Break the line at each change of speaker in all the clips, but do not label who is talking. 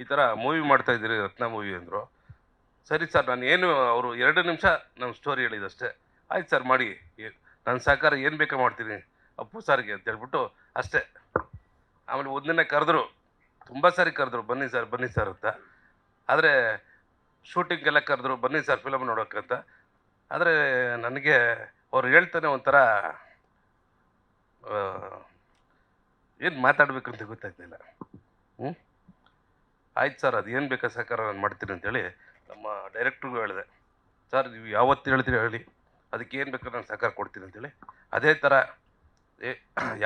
ಈ ಥರ ಮೂವಿ ಮಾಡ್ತಾ ಇದ್ದೀರಿ, ರತ್ನ ಮೂವಿ ಅಂದರು. ಸರಿ ಸರ್ ನಾನು ಏನು, ಅವರು ಎರಡು ನಿಮಿಷ ನಮ್ಮ ಸ್ಟೋರಿ ಹೇಳಿದಷ್ಟೇ. ಆಯ್ತು ಸರ್ ಮಾಡಿ. ನನ್ನ ಸಹಕಾರ ಏನು ಬೇಕಾ ಮಾಡ್ತೀನಿ? ಅಪ್ಪು ಸಾರಿಗೆ ಅಂತ ಹೇಳ್ಬಿಟ್ಟು ಅಷ್ಟೇ. ಆಮೇಲೆ ಒಂದಿನ ಕರೆದ್ರು. ತುಂಬ ಸಾರಿ ಕರೆದ್ರು. ಬನ್ನಿ ಸರ್ ಬನ್ನಿ ಸರ್ ಅಂತ. ಆದರೆ ಶೂಟಿಂಗೆಲ್ಲ ಕರೆದ್ರು. ಬನ್ನಿ ಸರ್ ಫಿಲಮ್ ನೋಡೋಕ್ಕಂತ ಆದರೆ ನನಗೆ ಅವ್ರು ಹೇಳ್ತಾನೆ ಒಂಥರ ಏನು ಮಾತಾಡಬೇಕಂತ ಗೊತ್ತಾಗ್ತಿಲ್ಲ ಹ್ಞೂ ಆಯ್ತು ಸರ್, ಅದು ಏನು ಬೇಕಾ ಸಹಕಾರ ನಾನು ಮಾಡ್ತೀನಿ ಅಂತೇಳಿ ನಮ್ಮ ಡೈರೆಕ್ಟ್ರಿಗೂ ಹೇಳಿದೆ. ಸರ್, ನೀವು ಯಾವತ್ತು ಹೇಳ್ತೀರಿ ಹೇಳಿ. ಅದಕ್ಕೆ ಏನು ಬೇಕಾದ್ರೆ ನಾನು ಸಹಕಾರ ಕೊಡ್ತೀನಿ ಅಂತೇಳಿ. ಅದೇ ಥರ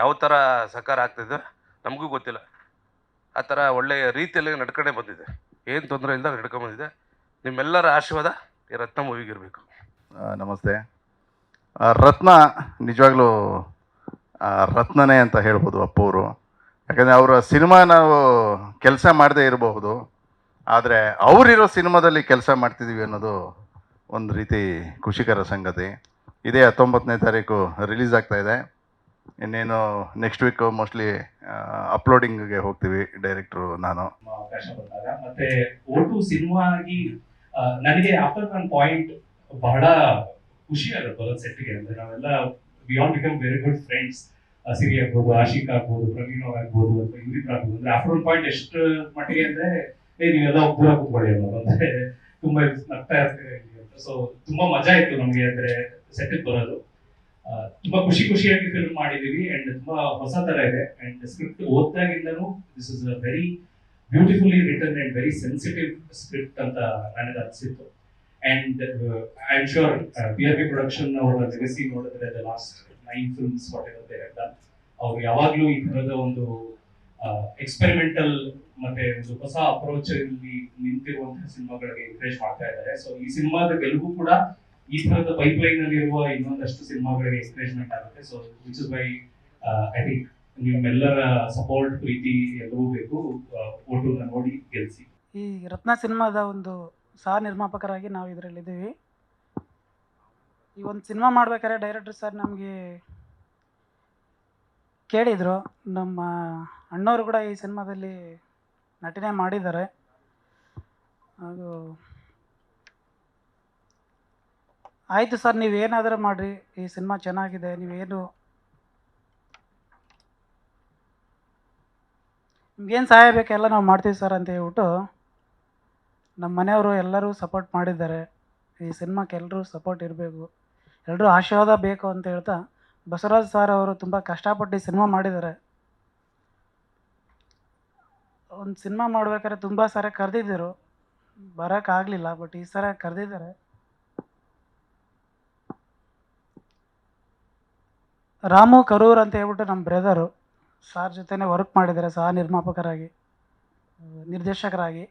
ಯಾವ ಥರ ಸಹಕಾರ ಆಗ್ತಿದೆ ನಮಗೂ ಗೊತ್ತಿಲ್ಲ. ಆ ಥರ ಒಳ್ಳೆಯ ರೀತಿಯಲ್ಲಿ ನಡ್ಕೊಂಡೇ ಬಂದಿದೆ. ಏನು ತೊಂದರೆ ಇಲ್ಲದ ನಡ್ಕೊಂಬಂದಿದೆ ನಿಮ್ಮೆಲ್ಲರ ಆಶೀರ್ವಾದ ಈ ರತ್ನ
ಮೂವಿಗಿರಬೇಕು ನಮಸ್ತೆ. ರತ್ನ ನಿಜವಾಗ್ಲೂ ರತ್ನನೇ ಅಂತ ಹೇಳ್ಬೋದು ಅಪ್ಪು ಅವರು. ಯಾಕಂದರೆ ಅವರ ಸಿನಿಮಾ ನಾವು ಕೆಲಸ ಮಾಡದೇ ಇರಬಹುದು, ಆದರೆ ಅವರಿರೋ ಸಿನಿಮಾದಲ್ಲಿ ಕೆಲಸ ಮಾಡ್ತಿದ್ದೀವಿ ಅನ್ನೋದು ಒಂದು ರೀತಿ ಖುಷಿಕರ ಸಂಗತಿ. ಇದೇ ಹತ್ತೊಂಬತ್ತನೇ ತಾರೀಕು ರಿಲೀಸ್ ಆಗ್ತಾ ಇದೆ. ಇನ್ನೇನು ನೆಕ್ಸ್ಟ್ ವೀಕ್ ಮೋಸ್ಟ್ಲಿ ಅಪ್ಲೋಡಿಂಗ್ಗೆ ಹೋಗ್ತೀವಿ ಡೈರೆಕ್ಟ್ರು ನಾನು.
ಅವಕಾಶ ಮತ್ತೆ ಓಟು ಸಿನಿಮಾ ಆಗಿ ನನಗೆ ಆಫ್ಟರ್ ಒನ್ ಪಾಯಿಂಟ್ ಬಹಳ ಖುಷಿ ಆಗುತ್ತೆ ಬರೋದು ಸೆಟ್ಗೆ ಅಂದ್ರೆ ನಾವೆಲ್ಲ we all become very good friends ಸಿರಿ ಆಗ್ಬೋದು ಆಶಿಕ್ ಆಗ್ಬೋದು ಪ್ರವೀಣ್ ಅವ್ರ ಆಗ್ಬೋದು ಅಥವಾ ಇವರಿಬ್ರು ಆಗ್ಬೋದು. ಅಂದ್ರೆ ಆಫ್ಟರ್ ಪಾಯಿಂಟ್ ಎಷ್ಟು ಮಟ್ಟಿಗೆ ಅಂದ್ರೆ, ಏ, ನೀವೆಲ್ಲ ಒಬ್ಬರ ಕೂತ್ಕೊಳ್ಳಿ ಅನ್ನೋದು ಅಂದ್ರೆ ತುಂಬಾ ನಗ್ತಾ ಇರ್ತೀವಿ ಸೊ ತುಂಬಾ ಮಜಾ ಇತ್ತು ನಮ್ಗೆ ಅಂದ್ರೆ ಸೆಟ್ ಬರೋದು. ತುಂಬಾ ಖುಷಿ ಖುಷಿಯಾಗಿ ಫಿಲ್ಮ್ ಮಾಡಿದೀವಿ ಅಂಡ್ ತುಂಬಾ ಹೊಸ ತರ ಇದೆ. And script ಓದ್ದಾಗಿಂದನೂ this is a very beautifully return and very sensitive script ಅಂತ ನನಗೆ ಅನಿಸಿತ್ತು. And I am sure P R P production ಅವರ ಲೆಗಸಿ ನೋಡಿದ್ರೆ the last nine films what done ಅವ್ರು ಯಾವಾಗಲೂ ಈ ಥರದ ಒಂದು ಎಕ್ಸ್ಪೆರಿಮೆಂಟಲ್ ಮತ್ತೆ ಒಂದು ಹೊಸ ಅಪ್ರೋಚ್ ಅಲ್ಲಿ ನಿಂತಿರುವಂತಹ ಸಿನಿಮಾಗಳಿಗೆ ಎನ್ಕರೇಜ್ ಮಾಡ್ತಾ ಇದ್ದಾರೆ. ಸೊ ಈ ಸಿನಿಮಾದ ಗೆಲುವು ಕೂಡ ಈ ತರದ ಪೈಪ್ಲೈನ್ ಅಲ್ಲಿ ಇರುವ ಇನ್ನೊಂದಷ್ಟು ಸಿನಿಮಾಗಳಿಗೆ ಎನ್ಕರೇಜ್ಮೆಂಟ್ ಆಗುತ್ತೆ. So which is by I think ನಿಮ್ಮೆಲ್ಲರ ಸಪೋರ್ಟ್ ಪ್ರೀತಿ ಎಲ್ಲವೂ ಬೇಕು. ಫೋಟೋನ ನೋಡಿ ಗೆಲ್ಸಿ.
ಈ ರತ್ನ ಸಿನಿಮಾದ ಒಂದು ಸಹ ನಿರ್ಮಾಪಕರಾಗಿ ನಾವು ಇದರಲ್ಲಿದ್ದೀವಿ ಈ ಒಂದು ಸಿನಿಮಾ ಮಾಡ್ಬೇಕಾದ್ರೆ ಡೈರೆಕ್ಟರ್ ಸರ್ ನಮಗೆ ಕೇಳಿದರು. ನಮ್ಮ ಅಣ್ಣವರು ಕೂಡ ಈ ಸಿನಿಮಾದಲ್ಲಿ ನಟನೆ ಮಾಡಿದ್ದಾರೆ. ಅದು ಆಯಿತು ಸರ್ ನೀವೇನಾದರೂ ಮಾಡಿರಿ. ಈ ಸಿನಿಮಾ ಚೆನ್ನಾಗಿದೆ ನೀವೇನು ನಿಮ್ಗೇನು ಸಹಾಯ ಬೇಕೆಲ್ಲ ನಾವು ಮಾಡ್ತೀವಿ ಸರ್ ಅಂತ ಹೇಳ್ಬಿಟ್ಟು ನಮ್ಮ ಮನೆಯವರು ಎಲ್ಲರೂ ಸಪೋರ್ಟ್ ಮಾಡಿದ್ದಾರೆ. ಈ ಸಿನಿಮಾಕ್ಕೆ ಎಲ್ಲರೂ ಸಪೋರ್ಟ್ ಇರಬೇಕು. ಎಲ್ಲರೂ ಆಶೀರ್ವಾದ ಬೇಕು ಅಂತ ಹೇಳ್ತಾ ಬಸವರಾಜ್ ಸರ್ ಅವರು ತುಂಬ ಕಷ್ಟಪಟ್ಟು ಸಿನಿಮಾ ಮಾಡಿದ್ದಾರೆ. ಒಂದು ಸಿನಿಮಾ ಮಾಡ್ಬೇಕಾದ್ರೆ ತುಂಬ ಸಾರಿ ಕರೆದಿದ್ದರು. ಬರೋಕ್ಕಾಗಲಿಲ್ಲ ಬಟ್ ಈ ಸರ ಕರೆದಿದ್ದಾರೆ. ರಾಮು ಕರೂರ್ ಅಂತ ಹೇಳ್ಬಿಟ್ಟು ನಮ್ಮ ಬ್ರದರು ಸಾರ್ ಜೊತೆನೇ ವರ್ಕ್ ಮಾಡಿದ್ದಾರೆ, ಸಹ ನಿರ್ಮಾಪಕರಾಗಿ, ನಿರ್ದೇಶಕರಾಗಿ.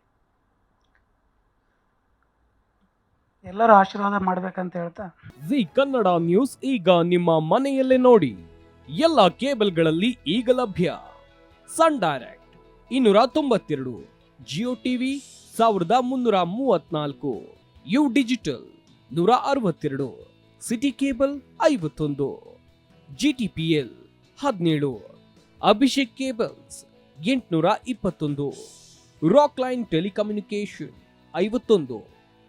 ಎಲ್ಲರೂ ಆಶೀರ್ವಾದ ಮಾಡ್ಬೇಕಂತ ಹೇಳ್ತಾ.
ಜಿ ಕನ್ನಡ ನ್ಯೂಸ್ ಈಗ ನಿಮ್ಮ ಮನೆಯಲ್ಲೇ ನೋಡಿ. ಎಲ್ಲ ಕೇಬಲ್ಗಳಲ್ಲಿ ಈಗ ಲಭ್ಯ. ಸನ್ ಡೈರೆಕ್ಟ್ ಇನ್ನೂರ ತೊಂಬತ್ತೆರಡು, ಜಿಯೋ ಟಿವಿ ಸಾವಿರದ ಮುನ್ನೂರ ಮೂವತ್ನಾಲ್ಕು ಯು ಡಿಜಿಟಲ್ ನೂರ ಅರವತ್ತೆರಡು, ಸಿಟಿ ಕೇಬಲ್ ಐವತ್ತೊಂದು ಜಿ ಟಿ ಪಿ ಎಲ್ ಹದಿನೇಳು, ಅಭಿಷೇಕ್ ಕೇಬಲ್ಸ್ ಎಂಟುನೂರ ಇಪ್ಪತ್ತೊಂದು, ರಾಕ್ ಲೈನ್ ಟೆಲಿಕಮ್ಯುನಿಕೇಶನ್ ಐವತ್ತೊಂದು.